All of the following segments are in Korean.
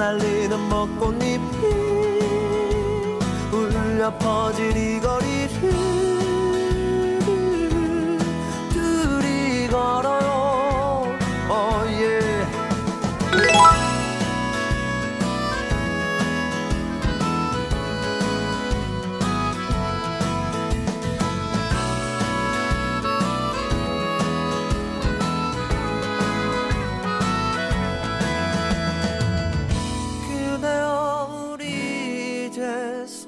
날리는 벚꽃잎이 울려 퍼질 이 거리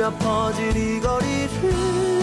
울려 퍼질 이 거리를